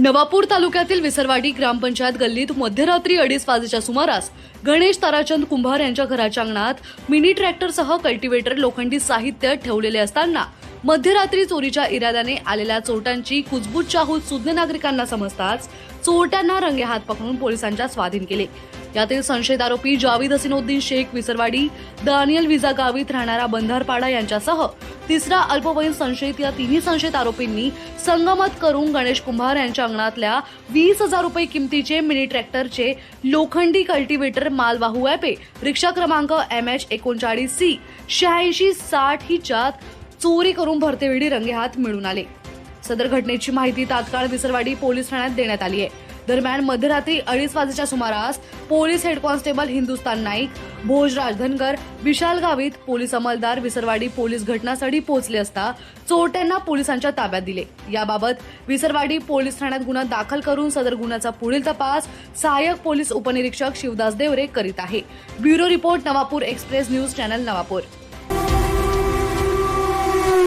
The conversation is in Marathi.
नवापूर तालुक्यातील विसरवाडी ग्रामपंचायत गल्लीत मध्यरात्री अडीच वाजेच्या सुमारास गणेश ताराचंद कुंभार यांच्या घराच्या अंगणात मिनी ट्रॅक्टरसह कल्टिवेटर लोखंडी साहित्य ठेवलेले असताना मध्यरात्री चोरीच्या इराद्याने आलेल्या चोरट्यांची कुजबूज चाहूल सुज्ञ नागरिकांना समजताच चोरट्यांना रंगे हात पकडून पोलिसांच्या स्वाधीन केले. यातील संशयित आरोपी जावीद हसीनउद्दीन शेख विसरवाडी दानियल विजा गावीत राहणारा बंधारपाडा यांच्यासह तिसरा अल्पवयीन संशयित या तिन्ही संशयित आरोपींनी संगमत करून गणेश कुंभार यांच्या अंगणातल्या वीस हजार रुपये किमतीचे मिनी ट्रॅक्टरचे लोखंडी कल्टिव्हेटर मालवाहू ॲपे रिक्षा क्रमांक एम एच एकोणचाळीस सी शहाऐंशी साठ हिच्यात चोरी करून भरतेवेळी रंगेहात मिळून आले. सदर घटनेची माहिती तात्काळ विसरवाडी पोलीस ठाण्यात देण्यात आली आहे. दरम्यान मध्यरात्री अडीच वाजेच्या सुमारास police head constable Hindustan Naik Bhojraj Dhangar Vishal Gavit police अंमलदार Visarwadi police घटनास्थळी पोहोचले असता चोरट्यांना पोलिसांच्या ताब्यात दिले. याबाबत विसरवाडी पोलीस ठाण्यात गुन्हा दाखल करून सदर गुन्ह्याचा पुढील तपास सहाय्यक पोलीस उपनिरीक्षक शिवदास देवरे करीत आहे. Bureau report Navapur express news channel Navapur.